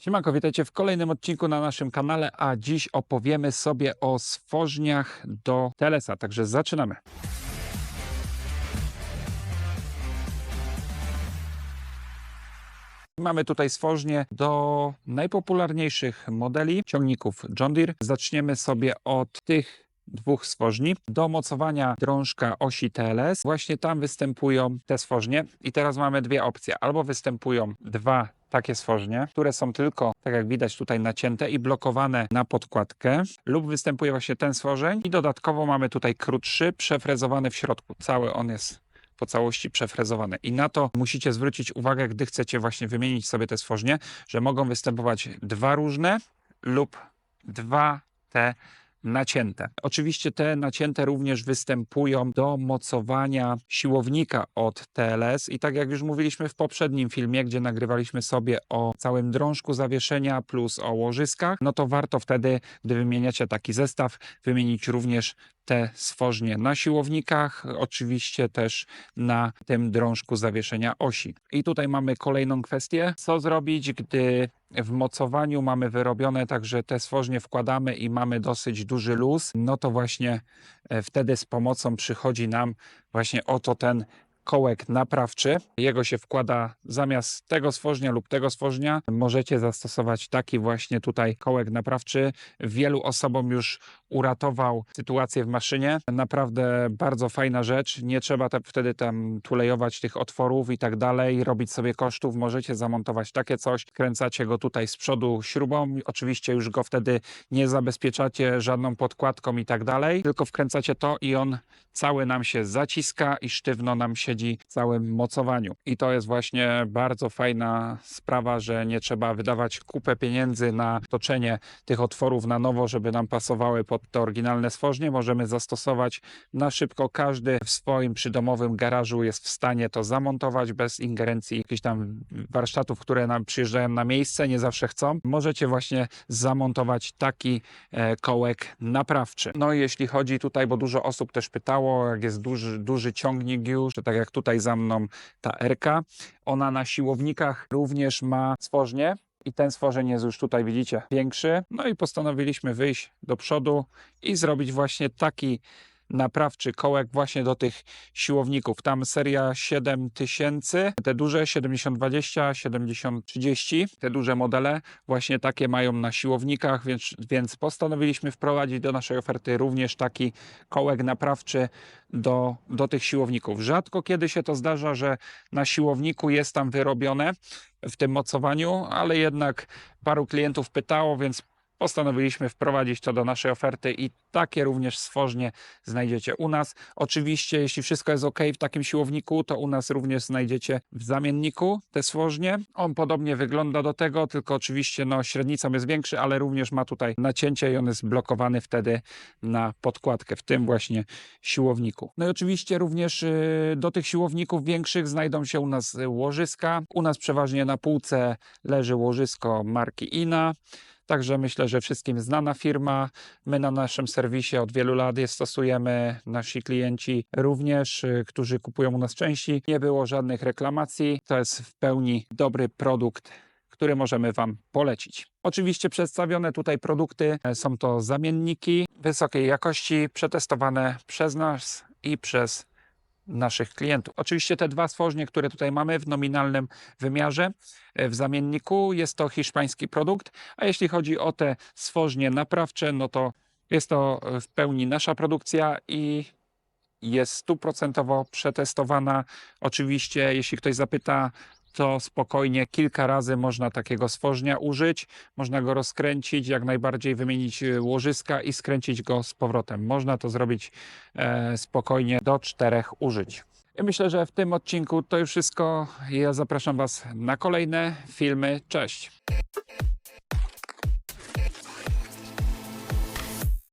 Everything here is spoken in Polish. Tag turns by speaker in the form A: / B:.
A: Siemanko, witajcie w kolejnym odcinku na naszym kanale, a dziś opowiemy sobie o stworzniach do Telesa, także zaczynamy. Mamy tutaj stworznie do najpopularniejszych modeli ciągników John Deere. Zaczniemy sobie od tych dwóch stworzni. Do mocowania drążka osi TLS właśnie tam występują te stworznie i teraz mamy dwie opcje. Albo występują dwa takie stworznie, które są tylko, tak jak widać tutaj, nacięte i blokowane na podkładkę, lub występuje właśnie ten stworzeń i dodatkowo mamy tutaj krótszy, przefrezowany w środku. Cały on jest po całości przefrezowany. I na to musicie zwrócić uwagę, gdy chcecie właśnie wymienić sobie te stworznie, że mogą występować dwa różne lub dwa te nacięte. Oczywiście te nacięte również występują do mocowania siłownika od TLS i tak jak już mówiliśmy w poprzednim filmie, gdzie nagrywaliśmy sobie o całym drążku zawieszenia plus o łożyskach, no to warto wtedy, gdy wymieniacie taki zestaw, wymienić również te stworznie na siłownikach, oczywiście też na tym drążku zawieszenia osi. I tutaj mamy kolejną kwestię, co zrobić, gdy w mocowaniu mamy wyrobione tak, że te stworznie wkładamy i mamy dosyć duży luz, no to właśnie e, wtedy z pomocą przychodzi nam właśnie oto ten kołek naprawczy. Jego się wkłada zamiast tego stworznia lub tego stworznia. Możecie zastosować taki właśnie tutaj kołek naprawczy. Wielu osobom już uratował sytuację w maszynie. Naprawdę bardzo fajna rzecz. Nie trzeba te, wtedy tam tulejować tych otworów i tak dalej, robić sobie kosztów. Możecie zamontować takie coś. Kręcacie go tutaj z przodu śrubą. Oczywiście już go wtedy nie zabezpieczacie żadną podkładką i tak dalej, tylko wkręcacie to i on cały nam się zaciska i sztywno nam siedzi w całym mocowaniu. I to jest właśnie bardzo fajna sprawa, że nie trzeba wydawać kupę pieniędzy na toczenie tych otworów na nowo, żeby nam pasowały pod te oryginalne stworznie. Możemy zastosować na szybko. Każdy w swoim przydomowym garażu jest w stanie to zamontować bez ingerencji jakichś tam warsztatów, które nam przyjeżdżają na miejsce, nie zawsze chcą. Możecie właśnie zamontować taki e, kołek naprawczy. No i jeśli chodzi tutaj, bo dużo osób też pytało, jak jest duży, duży ciągnik już, to tak jak tutaj za mną ta RK, ona na siłownikach również ma stworznie. I ten stworzeń jest już tutaj, widzicie, większy. No i postanowiliśmy wyjść do przodu i zrobić właśnie taki naprawczy kołek właśnie do tych siłowników. Tam seria 7000, te duże 7020, 7030, te duże modele właśnie takie mają na siłownikach, więc, więc postanowiliśmy wprowadzić do naszej oferty również taki kołek naprawczy do, do tych siłowników. Rzadko kiedy się to zdarza, że na siłowniku jest tam wyrobione w tym mocowaniu, ale jednak paru klientów pytało, więc postanowiliśmy wprowadzić to do naszej oferty i takie również stworznie znajdziecie u nas. Oczywiście, jeśli wszystko jest ok w takim siłowniku, to u nas również znajdziecie w zamienniku te stworznie. On podobnie wygląda do tego, tylko oczywiście no, średnicą jest większy, ale również ma tutaj nacięcie i on jest blokowany wtedy na podkładkę w tym właśnie siłowniku. No i oczywiście również y, do tych siłowników większych znajdą się u nas łożyska. U nas przeważnie na półce leży łożysko marki INA. Także myślę, że wszystkim znana firma. My na naszym serwisie od wielu lat je stosujemy. Nasi klienci również, y, którzy kupują u nas części. Nie było żadnych reklamacji. To jest w pełni dobry produkt który możemy Wam polecić. Oczywiście przedstawione tutaj produkty e, są to zamienniki wysokiej jakości, przetestowane przez nas i przez naszych klientów. Oczywiście te dwa stworznie, które tutaj mamy w nominalnym wymiarze e, w zamienniku, jest to hiszpański produkt, a jeśli chodzi o te stworznie naprawcze, no to jest to w pełni nasza produkcja i jest stuprocentowo przetestowana. Oczywiście, jeśli ktoś zapyta, to spokojnie kilka razy można takiego stworznia użyć. Można go rozkręcić, jak najbardziej wymienić y, łożyska i skręcić go z powrotem. Można to zrobić e, spokojnie do czterech użyć. I myślę, że w tym odcinku to już wszystko. Ja zapraszam Was na kolejne filmy. Cześć!